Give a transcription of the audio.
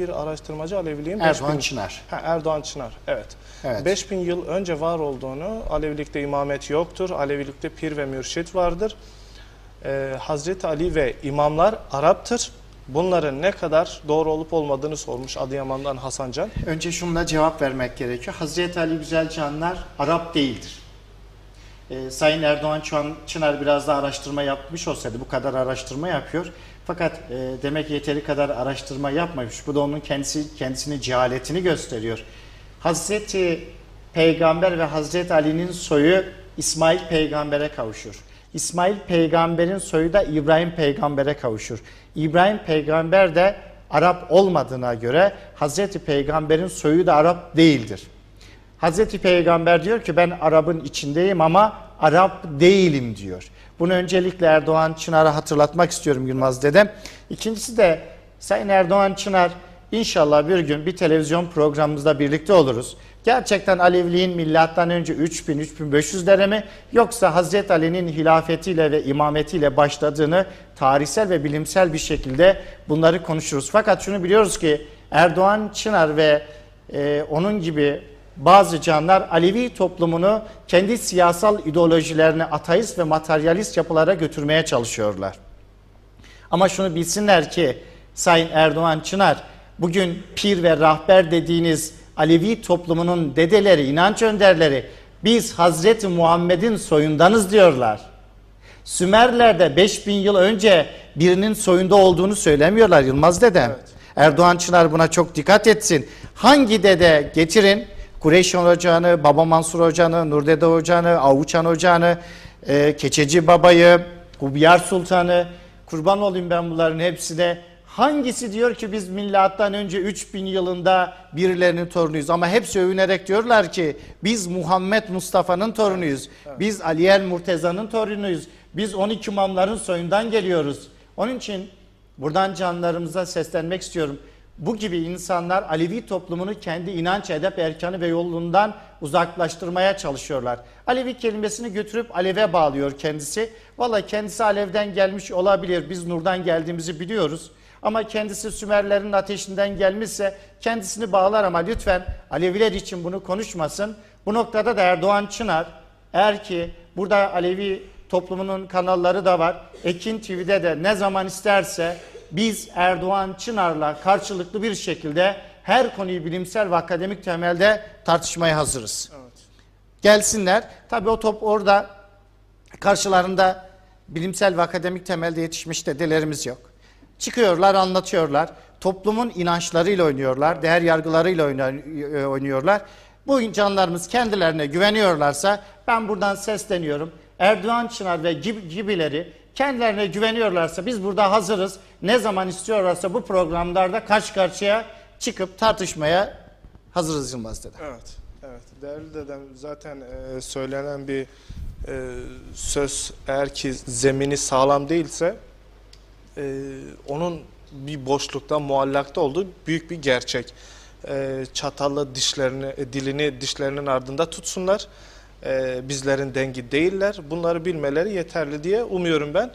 bir araştırmacı Aleviliğin Erdoğan 5000 Çınar. Ha, Erdoğan Çınar, evet. Evet. 5000 yıl önce var olduğunu, Alevilikte imamet yoktur, Alevilikte pir ve mürşit vardır. Ee, Hazreti Ali ve imamlar Arap'tır. Bunların ne kadar doğru olup olmadığını sormuş Adıyaman'dan Hasan Can. Önce şunla cevap vermek gerekiyor. Hazreti Ali Güzelcanlar Arap değildir. Ee, Sayın Erdoğan Çınar biraz da araştırma yapmış olsaydı bu kadar araştırma yapıyor. Fakat e, demek yeteri kadar araştırma yapmamış. Bu da onun kendisi kendisini cehaletini gösteriyor. Hazreti Peygamber ve Hazreti Ali'nin soyu İsmail Peygamber'e kavuşur. İsmail Peygamber'in soyu da İbrahim Peygamber'e kavuşur. İbrahim Peygamber de Arap olmadığına göre Hazreti Peygamber'in soyu da Arap değildir. Hazreti Peygamber diyor ki ben Arap'ın içindeyim ama Arap değilim diyor. Bunu öncelikle Erdoğan Çınar'a hatırlatmak istiyorum Yılmaz dedem. İkincisi de Sayın Erdoğan Çınar inşallah bir gün bir televizyon programımızda birlikte oluruz. Gerçekten Aleviliğin milattan önce 3000-3500'lere mi yoksa Hazreti Ali'nin hilafetiyle ve imametiyle başladığını tarihsel ve bilimsel bir şekilde bunları konuşuruz. Fakat şunu biliyoruz ki Erdoğan Çınar ve e, onun gibi bazı canlar Alevi toplumunu kendi siyasal ideolojilerine ateist ve materyalist yapılara götürmeye çalışıyorlar. Ama şunu bilsinler ki Sayın Erdoğan Çınar bugün pir ve rahber dediğiniz Alevi toplumunun dedeleri, inanç önderleri biz Hazreti Muhammed'in soyundanız diyorlar. Sümerler'de 5000 yıl önce birinin soyunda olduğunu söylemiyorlar Yılmaz dedem. Evet. Erdoğan Çınar buna çok dikkat etsin. Hangi dede getirin Kureyş Ocağı'nı, Baba Mansur Ocağı'nı, Nurdede Ocağı'nı, Avuçan Ocağı'nı, e, Keçeci Baba'yı, Hubiyar Sultan'ı, kurban olayım ben bunların hepsine. Hangisi diyor ki biz milattan önce 3000 yılında birilerinin torunuyuz ama hepsi övünerek diyorlar ki biz Muhammed Mustafa'nın torunuyuz. Biz Ali el Murteza'nın torunuyuz. Biz 12 imamların soyundan geliyoruz. Onun için buradan canlarımıza seslenmek istiyorum. Bu gibi insanlar Alevi toplumunu kendi inanç, edep, erkanı ve yolundan uzaklaştırmaya çalışıyorlar. Alevi kelimesini götürüp aleve bağlıyor kendisi. Valla kendisi alevden gelmiş olabilir. Biz nurdan geldiğimizi biliyoruz. Ama kendisi Sümerlerin ateşinden gelmişse kendisini bağlar ama lütfen Aleviler için bunu konuşmasın. Bu noktada da Erdoğan Çınar eğer ki burada Alevi toplumunun kanalları da var. Ekin TV'de de ne zaman isterse biz Erdoğan Çınar'la karşılıklı bir şekilde her konuyu bilimsel ve akademik temelde tartışmaya hazırız. Evet. Gelsinler. Tabii o top orada karşılarında bilimsel ve akademik temelde yetişmiş dedelerimiz yok. Çıkıyorlar, anlatıyorlar. Toplumun inançlarıyla oynuyorlar, değer yargılarıyla e, oynuyorlar. Bu canlarımız kendilerine güveniyorlarsa ben buradan sesleniyorum. Erdoğan Çınar ve gibi- gibileri kendilerine güveniyorlarsa biz burada hazırız. Ne zaman istiyorlarsa bu programlarda karşı karşıya çıkıp tartışmaya hazırız Yılmaz dedi. Evet, evet. Değerli dedem zaten e, söylenen bir e, söz eğer ki zemini sağlam değilse e, onun bir boşlukta, muallakta olduğu büyük bir gerçek. E, çatallı dişlerini, e, dilini dişlerinin ardında tutsunlar. E, bizlerin dengi değiller. Bunları bilmeleri yeterli diye umuyorum ben.